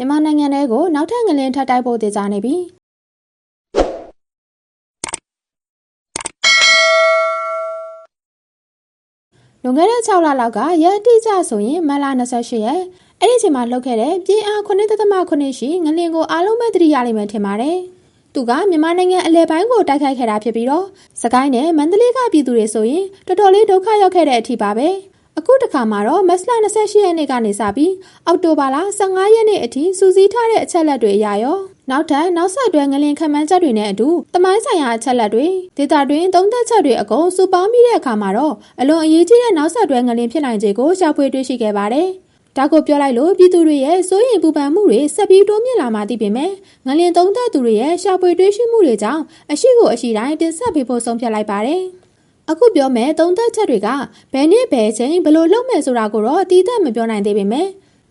မြန်မာနိုင်ငံထဲကိုနောက်ထပ်ငလင်ထပ်တိုက်ဖို့တည်ကြနေပြီလွန်ခဲ့တဲ့6လလောက်ကရက်အတိအကျဆိုရင်မတ်လ28ရက်အဲ့ဒီအချိန်မှာလှုပ်ခဲ့တဲ့ပြင်းအား9.9ရှိငလင်ကိုအားလုံးပဲသတိရလိမ့်မယ်ထင်ပါတယ်။သူကမြန်မာနိုင်ငံအလဲပိုင်းကိုတိုက်ခိုက်ခဲ့တာဖြစ်ပြီးတော့စကိုင်းနဲ့မန္တလေးကပြည်သူတွေဆိုရင်တော်တော်လေးဒုက္ခရောက်ခဲ့တဲ့အထိပါပဲ။ အခုတစ်ခါမှာတော့မတ်လ28ရက်နေ့ကနေစပြီးအောက်တိုဘာလ15ရက်နေ့အထိစူးစီးထားတဲ့အချက်လက်တွေအရရောနောက်ထပ်နောက်ဆက်တွဲငလင်ခံမှန်းချက်တွေနဲ့အတူတမိုင်းဆိုင်ရာအချက်လက်တွေဒေတာတွင်သုံးသက်ချက်တွေအကုန်စုပေါင်းပြီးတဲ့အခါမှာတော့အလွန်အရေးကြီးတဲ့နောက်ဆက်တွဲငလင်ဖြစ်နိုင်ခြေကိုရှာဖွေတွေ့ရှိခဲ့ပါတယ်။ဒါကိုပြောလိုက်လို့ပြည်သူတွေရဲ့စိုးရိမ်ပူပန်မှုတွေဆက်ပြီးတိုးမြင့်လာမှသိပေမဲ့ငလင်သုံးသက်သူတွေရဲ့ရှာဖွေတွေ့ရှိမှုတွေကြောင့်အရှိကိုအရှိတိုင်းတင်ဆက်ပေးဖို့ဆုံးဖြတ်လိုက်ပါတယ်။ အခုပြောမယ်သုံးသက်ချက်တွေကဘယ်နှစ်ဘယ်ချိန်ဘယ်လိုလုပ်မယ်ဆိုတာကိုတော့အတိအကျမပြောနိုင်သေးပေမဲ့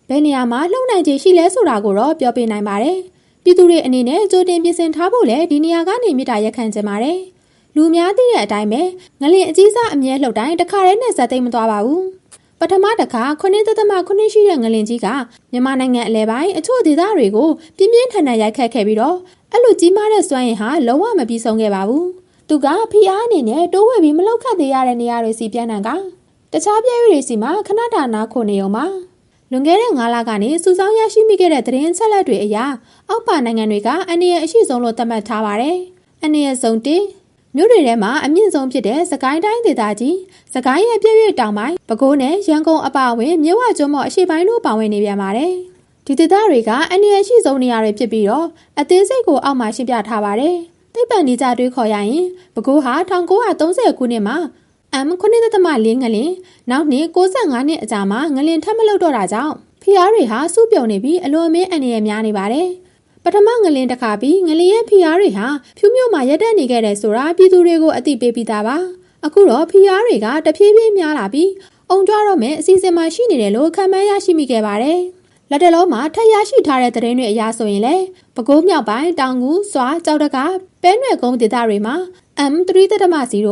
ဘယ်နေရာမှာလှုပ်နိုင်ခြေရှိလဲဆိုတာကိုတော့ပြောပြနိုင်ပါတယ်။ပြည်သူတွေအနေနဲ့ကြိုတင်ပြင်ဆင်ထားဖို့လည်းဒီနေရာကနေမြစ်တာရက်ခံကြပါတယ်။လူများသိတဲ့အတိုင်းပဲငလင်အကြီးစားအမြဲလှုပ်တိုင်းတခါတည်းနဲ့ဇက်သိမ့်မသွားပါဘူး။ပထမတစ်ခါခုနှစ်သက်သမခုနှစ်ရှိတဲ့ငလင်ကြီးကမြန်မာနိုင်ငံအလဲပိုင်းအချို့ဒေသတွေကိုပြင်းပြင်းထန်ထန်ရိုက်ခတ်ခဲ့ပြီးတော့အဲ့လိုကြီးမားတဲ့စွမ်းရည်ဟာလုံးဝမပြီးဆုံးခဲ့ပါဘူး။ သူကဖီအားအနေနဲ့တိုးဝဲပြီးမလောက်ခတ်သေးရတဲ့နေရာတွေစီပြန်နံကတခြားပြည့်ရွတွေစီမှာခဏတာနာခုနေုံပါ။လွန်ခဲ့တဲ့9လကနေစူဆောင်းရရှိမိခဲ့တဲ့သတင်းချက်လက်တွေအရအောက်ပါနိုင်ငံတွေကအနည်းအရှိဆုံးလို့သတ်မှတ်ထားပါတယ်။အနည်းဆုံးတင်မြို့တွေထဲမှာအမြင့်ဆုံးဖြစ်တဲ့စကိုင်းတိုင်းဒေသကြီးစကိုင်းရဲ့ပြည့်ရွတောင်ပိုင်းပဲခူးနဲ့ရန်ကုန်အပါအဝင်မြဝကျွန်းမော်အရှိပိုင်းတို့ပါဝင်နေပြန်ပါတယ်။ဒီဒေသတွေကအနည်းအရှိဆုံးနေရာတွေဖြစ်ပြီးတော့အသေးစိတ်ကိုအောက်မှာရှင်းပြထားပါတယ်။ သိပ္ပံဒီကြတွေးခေါ်ရရင်ပဲခူးဟာ1930ခုနှစ်မှာ M 9.4ငလင်နောက်နှစ်65နှစ်အကြာမှာငလင်ထပ်မလုပ်တော့တာကြောင့်ဖီအားတွေဟာစုပြုံနေပြီးအလွန်အမင်းအန္တရာယ်များနေပါတယ်။ပထမငလင်တစ်ခါပြီးငလင်ရဲ့ဖီအားတွေဟာဖြူးမြို့မှာရက်တက်နေခဲ့တဲ့ဆိုတာပြည်သူတွေကိုအသိပေးပြီးသားပါ။အခုတော့ဖီအားတွေကတဖြည်းဖြည်းများလာပြီးအုံကြတော့မယ်အစီအစဉ်မှရှိနေတယ်လို့ခံမှန်းရရှိမိခဲ့ပါတယ်။ လက်တလုံးမှာထပ်ရရှိထားတဲ့သတင်းတွေအရဆိုရင်လည်းပဲခူးမြောက်ပိုင်းတောင်ကူစွာကြောက်တကပဲနွယ်ကုန်းဒေသတွေမှာ M3.0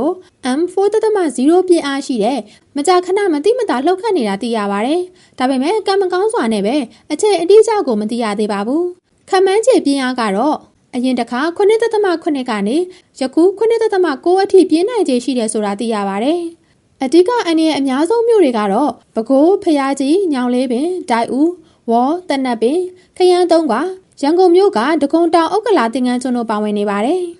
M4.0 ပြင်းအားရှိတဲ့မကြာခဏမတိမတာလှုပ်ခတ်နေတာသိရပါတယ်။ဒါပေမဲ့ကံမကောင်းစွာနဲ့ပဲအချိန်အတိအကျကိုမသိရသေးပါဘူး။ခမန်းချေပြင်းအားကတော့အရင်တစ်ခါ9.8ကနေယခု9.9အထိပြင်းနိုင်ခြေရှိတယ်ဆိုတာသိရပါတယ်။အဓိကအနည်းအများဆုံးမြို့တွေကတော့ပဲခူးဖျားကြီးညောင်လေးပင်ဒိုက်ဦး ဝေါ်တနက်ပင်ခရမ်းသုံးကရန်ကုန်မြို့ကဒဂုံတောင်ဥက္ကလာတင်ငန်းကျွန်းတို့ပါဝင်နေပါတယ်။